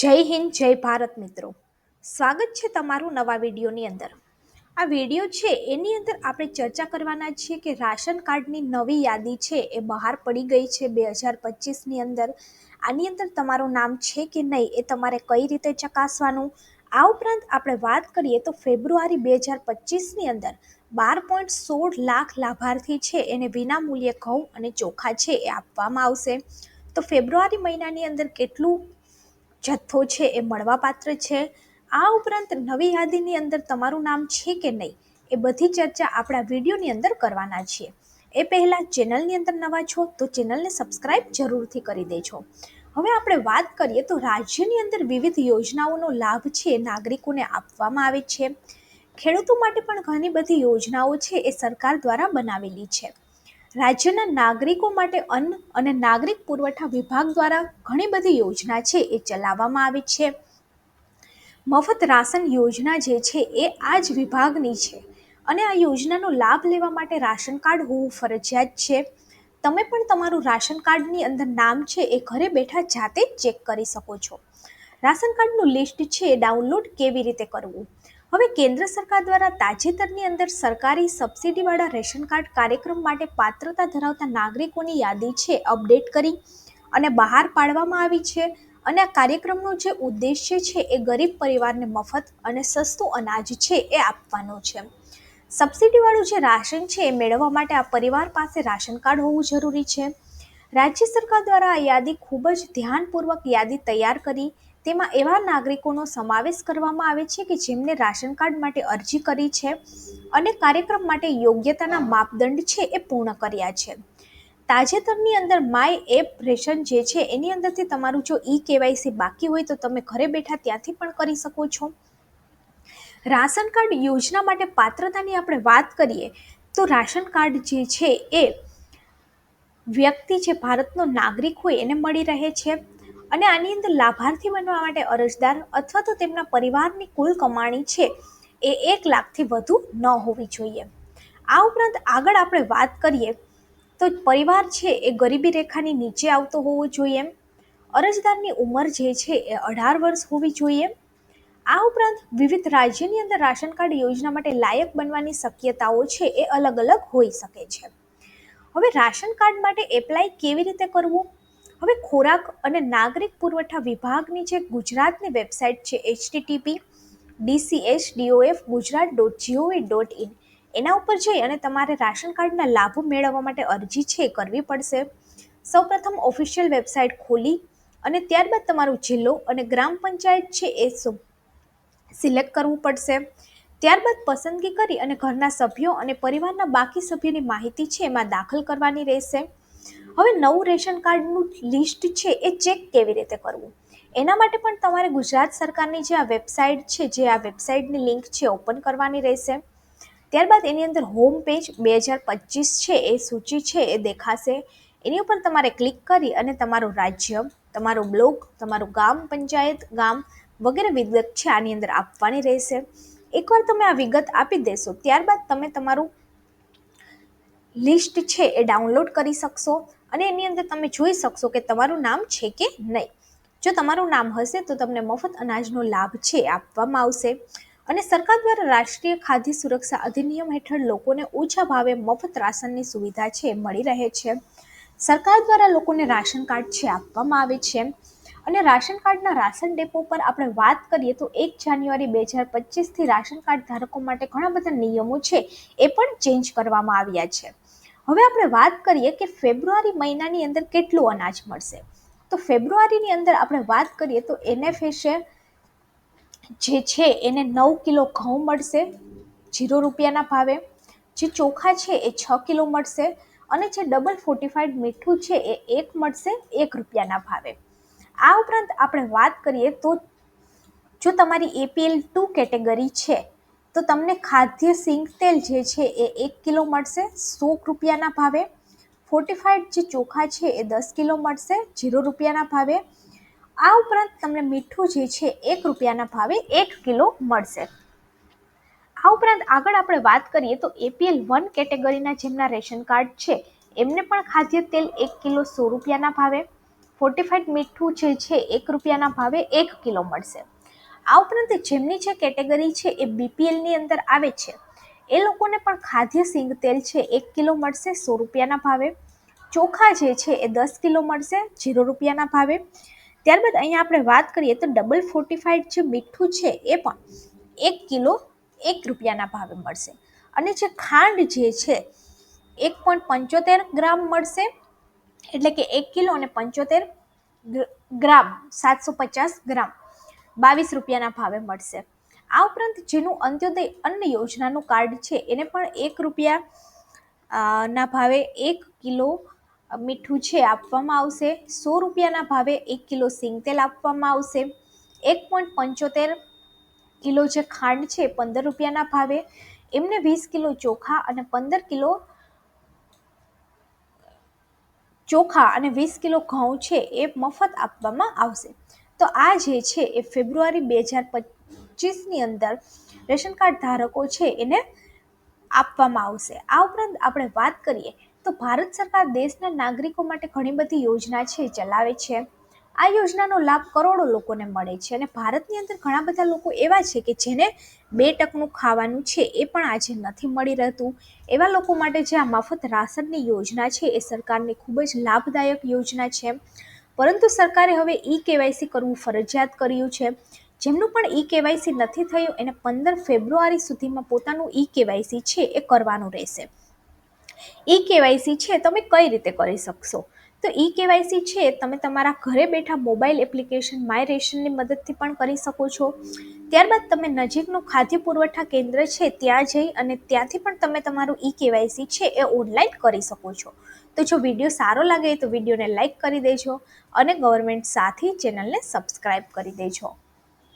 જય હિન્દ, જય ભારત મિત્રો. સ્વાગત છે તમારું નવા વિડીયોની અંદર. આ વીડિયો છે, એની અંદર આપણે ચર્ચા કરવાના છીએ કે રાશન કાર્ડની નવી યાદી છે, એ બહાર પડી ગઈ છે બે હજાર પચીસની અંદર. આની અંદર તમારું નામ છે કે નહીં, એ તમારે કઈ રીતે ચકાસવાનું? આ ઉપરાંત આપણે વાત કરીએ તો ફેબ્રુઆરી બે હજાર પચીસની અંદર બાર પોઈન્ટ સોળ લાખ લાભાર્થી છે, એને વિના મૂલ્યે ઘઉં અને ચોખા છે, એ આપવામાં આવશે. તો ફેબ્રુઆરી મહિનાની અંદર કેટલું જથ્થો છે એ મળવાપાત્ર છે? આ ઉપરાંત નવી યાદીની અંદર તમારું નામ છે કે નહીં એ બધી ચર્ચા આપણા વિડીયોની અંદર કરવાના છીએ. એ પહેલાં ચેનલની અંદર નવા છો તો ચેનલને સબસ્ક્રાઈબ જરૂરથી કરી દેજો. હવે આપણે વાત કરીએ તો રાજ્યની અંદર વિવિધ યોજનાઓનો લાભ છે નાગરિકોને આપવામાં આવે છે. ખેડૂતો માટે પણ ઘણી બધી યોજનાઓ છે એ સરકાર દ્વારા બનાવેલી છે. રાજ્યના નાગરિકો માટે અન્ન અને નાગરિક પુરવઠા વિભાગ દ્વારા ઘણી બધી યોજના છે, એ ચલાવવામાં આવી છે. મફત રાશન યોજના જે છે, એ આ જ વિભાગની છે અને આ યોજનાનો લાભ લેવા માટે રાશન કાર્ડ હોવું ફરજિયાત છે. તમે પણ તમારું રાશન કાર્ડની અંદર નામ છે, એ ઘરે બેઠા જાતે ચેક કરી શકો છો. રાશન કાર્ડનું લિસ્ટ છે, એ ડાઉનલોડ કેવી રીતે કરવું? હવે કેન્દ્ર સરકાર દ્વારા તાજેતરની અંદર સરકારી સબસિડીવાળા રેશન કાર્ડ કાર્યક્રમ માટે પાત્રતા ધરાવતા નાગરિકોની યાદી છે અપડેટ કરી અને બહાર પાડવામાં આવી છે. અને આ કાર્યક્રમનો જે ઉદ્દેશ્ય છે એ ગરીબ પરિવારને મફત અને સસ્તું અનાજ છે એ આપવાનો છે. સબસિડીવાળું જે રાશન છે એ મેળવવા માટે આ પરિવાર પાસે રાશન કાર્ડ હોવું જરૂરી છે. રાજ્ય સરકાર દ્વારા આ યાદી ખૂબ જ ધ્યાનપૂર્વક યાદી તૈયાર કરી તેમાં એવા નાગરિકોનો સમાવેશ કરવામાં આવે છે કે જેમને રાશન કાર્ડ માટે અરજી કરી છે અને કાર્યક્રમ માટે યોગ્યતાના માપદંડ છે એ પૂર્ણ કર્યા છે. તાજેતરની અંદર માય એપ રેશન જે છે, એની અંદરથી તમારું જો ઈ કેવાયસી બાકી હોય તો તમે ઘરે બેઠા ત્યાંથી પણ કરી શકો છો. રાશન કાર્ડ યોજના માટે પાત્રતાની આપણે વાત કરીએ, તો રાશન કાર્ડ જે છે એ વ્યક્તિ, જે ભારતનો નાગરિક હોય, એને મળી રહે છે. અને આની અંદર લાભાર્થી બનવા માટે અરજદાર અથવા તો તેમના પરિવારની કુલ કમાણી છે એ એક લાખથી વધુ ન હોવી જોઈએ. આ ઉપરાંત આગળ આપણે વાત કરીએ તો પરિવાર છે એ ગરીબી રેખાની નીચે આવતો હોવો જોઈએ. અરજદારની ઉંમર જે છે એ અઢાર વર્ષ હોવી જોઈએ. આ ઉપરાંત વિવિધ રાજ્યની અંદર રાશન કાર્ડ યોજના માટે લાયક બનવાની શક્યતાઓ છે એ અલગ અલગ હોઈ શકે છે. હવે રાશન કાર્ડ માટે એપ્લાય કેવી રીતે કરવું? હવે ખોરાક અને નાગરિક પુરવઠા વિભાગની જે ગુજરાતની વેબસાઇટ છે HTTP DCH DOF Gujarat dot GOV dot in એના ઉપર જઈ અને તમારે રાશન કાર્ડના લાભો મેળવવા માટે અરજી છે કરવી પડશે. સૌપ્રથમ ઓફિશિયલ વેબસાઇટ ખોલી અને ત્યારબાદ તમારો જિલ્લો અને ગ્રામ પંચાયત છે એ સિલેક્ટ કરવું પડશે. ત્યારબાદ પસંદગી કરી અને ઘરના સભ્યો અને પરિવારના બાકી સભ્યોની માહિતી છે એમાં દાખલ કરવાની રહેશે. હવે નવું રેશન કાર્ડનું લિસ્ટ છે એ ચેક કેવી રીતે કરવું? એના માટે પણ તમારે ગુજરાત સરકારની જે આ વેબસાઇટ છે, જે આ વેબસાઇટની લિંક છે, ઓપન કરવાની રહેશે. ત્યારબાદ એની અંદર હોમ પેજ બે હજાર પચીસ છે, એ સૂચિ છે, એ દેખાશે. એની ઉપર તમારે ક્લિક કરી અને તમારું રાજ્ય, તમારો બ્લોક, તમારું ગામ, પંચાયત, ગામ વગેરે વિગત છે આની અંદર આપવાની રહેશે. એકવાર તમે આ વિગત આપી દેશો, ત્યારબાદ તમે તમારું લિસ્ટ છે એ ડાઉનલોડ કરી શકશો. અને એની અંદર તમે જોઈ શકશો કે તમારું નામ છે કે નહીં. જો તમારું નામ હશે તો તમને મફત અનાજનો લાભ છે આપવામાં આવશે. અને સરકાર દ્વારા રાષ્ટ્રીય ખાદ્ય સુરક્ષા અધિનિયમ હેઠળ લોકોને ઓછા ભાવે મફત રાશનની સુવિધા છે, મળી રહે છે. સરકાર દ્વારા લોકોને રાશન કાર્ડ છે આપવામાં આવે છે. અને રાશન કાર્ડના રાશન ડેપો પર આપણે વાત કરીએ તો એક જાન્યુઆરી બે હજાર પચીસથી રાશન કાર્ડ ધારકો માટે ઘણા બધા નિયમો છે, એ પણ ચેન્જ કરવામાં આવ્યા છે. હવે આપણે વાત કરીએ કે ફેબ્રુઆરી મહિનાની અંદર કેટલું અનાજ મળશે. તો ફેબ્રુઆરીની અંદર આપણે વાત કરીએ તો એનએફએસે જે છે એને નવ કિલો ઘઉં મળશે જીરો રૂપિયાના ભાવે. જે ચોખા છે એ છ કિલો મળશે અને જે ડબલ ફોર્ટિફાઈડ મીઠું છે એ એક મળશે એક રૂપિયાના ભાવે. આ ઉપરાંત આપણે વાત કરીએ તો જો તમારી એપીએલ ટુ કેટેગરી છે તો તમને ખાદ્ય સિંગ તેલ જે છે એ એક કિલો મળશે, સો રૂપિયાના ભાવે. ફોર્ટિફાઈડ જે ચોખા છે એ દસ કિલો મળશે, જીરો રૂપિયાના ભાવે. આ ઉપરાંત તમને મીઠું જે છે એક રૂપિયાના ભાવે એક કિલો મળશે. આ ઉપરાંત આગળ આપણે વાત કરીએ તો એપીએલ વન કેટેગરીના જેમના રેશન કાર્ડ છે, એમને પણ ખાદ્ય તેલ એક કિલો સો રૂપિયાના ભાવે. ફોર્ટિફાઈડ મીઠું જે છે એક રૂપિયાના ભાવે એક કિલો મળશે. આ ઉપરાંત જેમની જે કેટેગરી છે એ બીપીએલની અંદર આવે છે, એ લોકોને પણ ખાદ્ય સિંગ તેલ છે એક કિલો મળશે સો રૂપિયાના ભાવે. ચોખા જે છે એ દસ કિલો મળશે જીરો રૂપિયાના ભાવે. ત્યારબાદ અહીંયા આપણે વાત કરીએ તો ડબલ ફોર્ટિફાઈડ જે મીઠું છે એ પણ એક કિલો એક રૂપિયાના ભાવે મળશે. અને જે ખાંડ જે છે એક પોઈન્ટ પંચોતેર ગ્રામ મળશે, એટલે કે એક કિલો અને પંચોતેર ગ્રામ, સાતસો પચાસ ગ્રામ. બાવીસ રૂપિયાના ભાવે મળશે. આ ઉપરાંત જેનું અંત્યોદય અન્ન યોજનાનું કાર્ડ છે, એને પણ એક રૂપિયા ના ભાવે એક કિલો મીઠું છે આપવામાં આવશે. સો રૂપિયાના ભાવે એક કિલો સિંગતેલ આપવામાં આવશે. એક પોઈન્ટ પંચોતેર કિલો જે ખાંડ છે, પંદર રૂપિયાના ભાવે. એમને વીસ કિલો ચોખા અને પંદર કિલો ચોખા અને વીસ કિલો ઘઉં છે, એ મફત આપવામાં આવશે. તો આ જે છે એ ફેબ્રુઆરી બે હજાર પચીસની અંદર રેશન કાર્ડ ધારકો છે એને આપવામાં આવશે. આ ઉપરાંત આપણે વાત કરીએ તો ભારત સરકાર દેશના નાગરિકો માટે ઘણી બધી યોજના છે, ચલાવે છે. આ યોજનાનો લાભ કરોડો લોકોને મળે છે અને ભારતની અંદર ઘણા બધા લોકો એવા છે કે જેને બે ટકનું ખાવાનું છે એ પણ આજે નથી મળી રહેતું. એવા લોકો માટે જે આ મફત રાશનની યોજના છે એ સરકારની ખૂબ જ લાભદાયક યોજના છે. પરંતુ સરકારે હવે ઈ કેવાયસી કરવું ફરજિયાત કર્યું છે. જેમનું પણ ઈ કેવાયસી નથી થયું, એને પંદર ફેબ્રુઆરી સુધીમાં પોતાનું ઈ કેવાયસી છે એ કરવાનું રહેશે. ઈ કેવાયસી છે, તમે કઈ રીતે કરી શકશો? તો ઈ કેવાયસી છે, તમે તમારા ઘરે બેઠા મોબાઈલ એપ્લિકેશન, માય રેશનની મદદથી પણ કરી શકો છો. ત્યારબાદ તમે નજીકનું ખાદ્ય પુરવઠા કેન્દ્ર છે, ત્યાં જઈ અને ત્યાંથી પણ તમે તમારું ઈ કેવાયસી છે, એ ઓનલાઈન કરી શકો છો. તો જો વીડિયો સારો લાગે તો વિડીયોને લાઇક કરી દેજો અને ગવર્મેન્ટ સાથી ચેનલને સબસ્ક્રાઈબ કરી દેજો.